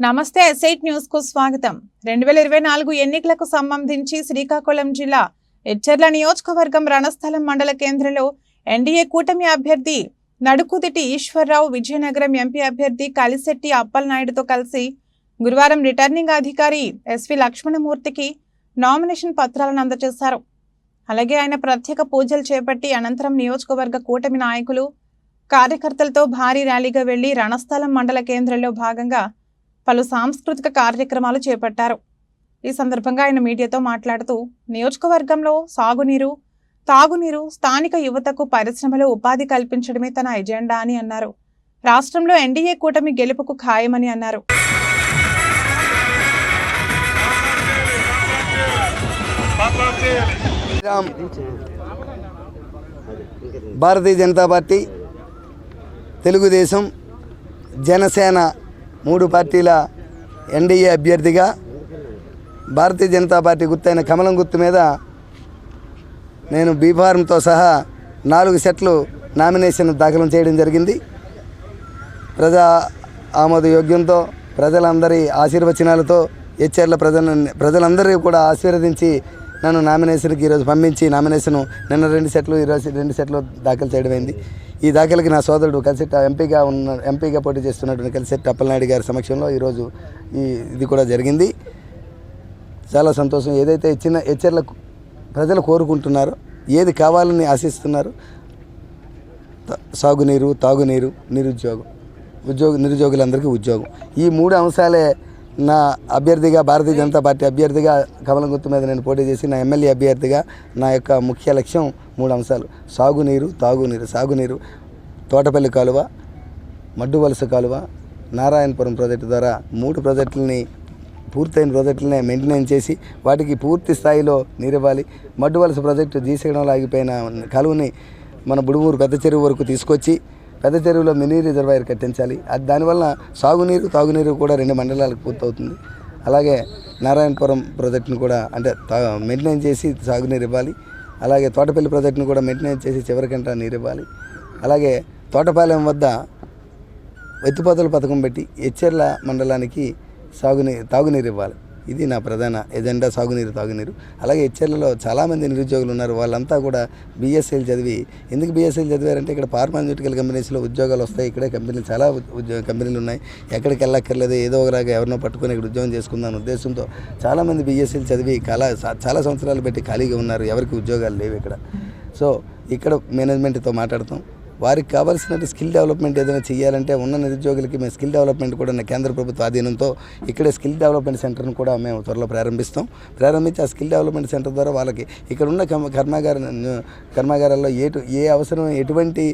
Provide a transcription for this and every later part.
నమస్తే ఎస్ఐట్ న్యూస్కు స్వాగతం. రెండు వేల ఇరవై నాలుగు ఎన్నికలకు సంబంధించి శ్రీకాకుళం జిల్లా ఎచ్చర్ల నియోజకవర్గం రణస్థలం మండల కేంద్రంలో ఎన్డీఏ కూటమి అభ్యర్థి నడుకుదిటి ఈశ్వరరావు విజయనగరం ఎంపీ అభ్యర్థి కలిశెట్టి అప్పలనాయుడుతో కలిసి గురువారం రిటర్నింగ్ అధికారి ఎస్వి లక్ష్మణమూర్తికి నామినేషన్ పత్రాలను అందజేశారు. అలాగే ఆయన ప్రత్యేక పూజలు చేపట్టి అనంతరం నియోజకవర్గ కూటమి నాయకులు కార్యకర్తలతో భారీ ర్యాలీగా వెళ్ళి రణస్థలం మండల కేంద్రంలో భాగంగా పలు సాంస్కృతిక కార్యక్రమాలు చేపట్టారు. ఈ సందర్భంగా ఆయన మీడియాతో మాట్లాడుతూ నియోజకవర్గంలో సాగునీరు తాగునీరు స్థానిక యువతకు పరిశ్రమలో ఉపాధి కల్పించడమే తన ఎజెండా అని అన్నారు. రాష్ట్రంలో ఎన్డీఏ కూటమి గెలుపుకు ఖాయమని అన్నారు. భారతీయ జనతా పార్టీ తెలుగుదేశం జనసేన మూడు పార్టీల ఎన్డీఏ అభ్యర్థిగా భారతీయ జనతా పార్టీ గుర్తైన కమలం గుర్తు మీద నేను బీఫార్మ్తో సహా నాలుగు సెట్లు నామినేషన్ దాఖలు చేయడం జరిగింది. ప్రజా ఆమోద యోగ్యంతో ప్రజలందరి ఆశీర్వచనాలతో హెచ్ఆర్ల ప్రజల ప్రజలందరూ కూడా ఆశీర్వదించి నన్ను నామినేషన్కి ఈరోజు పంపించి నామినేషన్ నిన్న రెండు సెట్లు ఈరోజు రెండు సెట్లు దాఖలు చేయడమైంది. ఈ దాఖలకి నా సోదరుడు కలిసి ఎంపీగా ఉన్న ఎంపీగా పోటీ చేస్తున్నటువంటి కలిసెట్ అప్పలనాయుడు గారి సమక్షంలో ఈరోజు ఈ ఇది కూడా జరిగింది. చాలా సంతోషం. ఏదైతే చిన్న హెచ్చర్ల ప్రజలు కోరుకుంటున్నారో ఏది కావాలని ఆశిస్తున్నారు సాగునీరు తాగునీరు నిరుద్యోగం ఉద్యోగ నిరుద్యోగులందరికీ ఉద్యోగం. ఈ మూడు అంశాలే నా అభ్యర్థిగా భారతీయ జనతా పార్టీ అభ్యర్థిగా కమలం గుర్తు మీద నేను పోటీ చేసి నా ఎమ్మెల్యే అభ్యర్థిగా నా యొక్క ముఖ్య లక్ష్యం మూడు అంశాలు సాగునీరు తాగునీరు సాగునీరు తోటపల్లి కాలువ మడ్డు వలస కాలువ నారాయణపురం ప్రాజెక్టు ద్వారా మూడు ప్రాజెక్టులని పూర్తయిన ప్రాజెక్టులనే మెయింటెనెన్స్ చేసి వాటికి పూర్తి స్థాయిలో నీరివ్వాలి. మడ్డు వలస ప్రాజెక్టు జీసగడంలో ఆగిపోయిన కాలువని మన బుడుమూరు పెద్ద చెరువు వరకు తీసుకొచ్చి పెద్ద చెరువులో మినీ రిజర్వాయర్ కట్టించాలి. అది దానివల్ల సాగునీరు తాగునీరు కూడా రెండు మండలాలకు పూర్తవుతుంది. అలాగే నారాయణపురం ప్రాజెక్టును కూడా అంటే తా మెయింటెనెన్స్ చేసి సాగునీరు ఇవ్వాలి. అలాగే తోటపల్లి ప్రాజెక్టును కూడా మెయింటెనెన్స్ చేసి చివరికంట నీరు ఇవ్వాలి అలాగే తోటపాలెం వద్ద ఎత్తిపోతల పథకం పెట్టి ఎచ్చెర్ల మండలానికి సాగునీ తాగునీరు ఇవ్వాలి. ఇది నా ప్రధాన ఎజెండా. సాగునీరు తాగునీరు. అలాగే హెచ్ఎర్లలో చాలామంది నిరుద్యోగులు ఉన్నారు. వాళ్ళంతా కూడా బీఎస్ఎల్ చదివి ఎందుకు బీఎస్ఎల్ చదివారంటే ఇక్కడ ఫార్మాన్యూటికల్ కంపెనీస్లో ఉద్యోగాలు వస్తాయి. ఇక్కడే కంపెనీలు చాలా ఉద్యోగ కంపెనీలు ఉన్నాయి. ఎక్కడికి వెళ్ళక్కర్లేదు ఏదో ఒకలాగా ఎవరినో పట్టుకొని ఇక్కడ ఉద్యోగం చేసుకుందాం ఉద్దేశంతో చాలామంది బీఎస్ఎల్ చదివి చాలా చాలా సంవత్సరాలు పెట్టి ఖాళీగా ఉన్నారు. ఎవరికి ఉద్యోగాలు లేవు ఇక్కడ. సో ఇక్కడ మేనేజ్మెంట్తో మాట్లాడతాం. వారికి కావాల్సిన స్కిల్ డెవలప్మెంట్ ఏదైనా చేయాలంటే ఉన్న నిరుద్యోగులకి మేము స్కిల్ డెవలప్మెంట్ కూడా కేంద్ర ప్రభుత్వ ఆధీనంతో ఇక్కడే స్కిల్ డెవలప్మెంట్ సెంటర్ను కూడా మేము త్వరలో ప్రారంభిస్తాం. ప్రారంభించి ఆ స్కిల్ డెవలప్మెంట్ సెంటర్ ద్వారా వాళ్ళకి ఇక్కడ ఉన్న కర్మాగార కర్మాగారాల్లో ఏటు ఏ అవసరం ఎటువంటి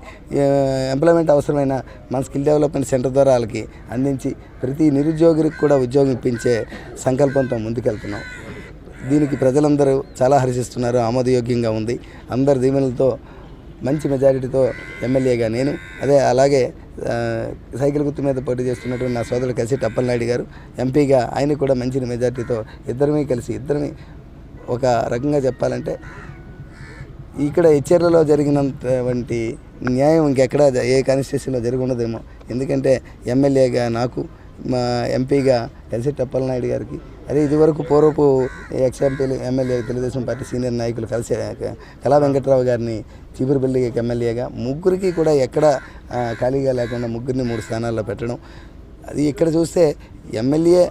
ఎంప్లాయ్మెంట్ అవసరమైన మన స్కిల్ డెవలప్మెంట్ సెంటర్ ద్వారా వాళ్ళకి అందించి ప్రతి నిరుద్యోగికి కూడా ఉద్యోగం ఇప్పించే సంకల్పంతో ముందుకెళ్తున్నాం. దీనికి ప్రజలందరూ చాలా హర్షిస్తున్నారు. ఆమోదయోగ్యంగా ఉంది. అందరి దీవెనలతో మంచి మెజారిటీతో ఎమ్మెల్యేగా నేను అదే అలాగే సైకిల్ గుర్తు మీద పోటీ చేస్తున్నటువంటి నా సోదరుడు కలిసి అప్పలనాయుడు గారు ఎంపీగా ఆయన కూడా మంచి మెజారిటీతో ఇద్దరమే కలిసి ఇద్దరిని ఒక రకంగా చెప్పాలంటే ఇక్కడ హెచ్చర్లలో జరిగినంత న్యాయం ఇంకెక్కడ ఏ కాన్స్టిట్యూషన్లో జరిగి ఉండదేమో ఎందుకంటే ఎమ్మెల్యేగా నాకు మా ఎంపీగా కలిసి అప్పలనాయుడు గారికి అదే ఇదివరకు పూర్వపు ex MLA Telugu Desam party senior నాయకులు కలిసి కళా వెంకట్రావు గారిని చీపురుపల్లి ఎమ్మెల్యేగా ముగ్గురికి కూడా ఎక్కడ ఖాళీగా లేకుండా ముగ్గురిని మూడు స్థానాల్లో పెట్టడం. అది ఇక్కడ చూస్తే ఎమ్మెల్యే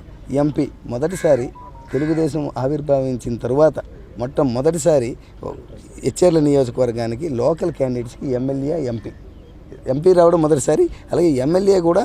ఎంపీ మొదటిసారి తెలుగుదేశం ఆవిర్భావించిన తరువాత మొట్టమొదటిసారి హెచ్ఆర్ల నియోజకవర్గానికి లోకల్ క్యాండిడేట్స్కి ఎమ్మెల్యే ఎంపీ. ఎంపీ రావడం మొదటిసారి అలాగే ఎమ్మెల్యే కూడా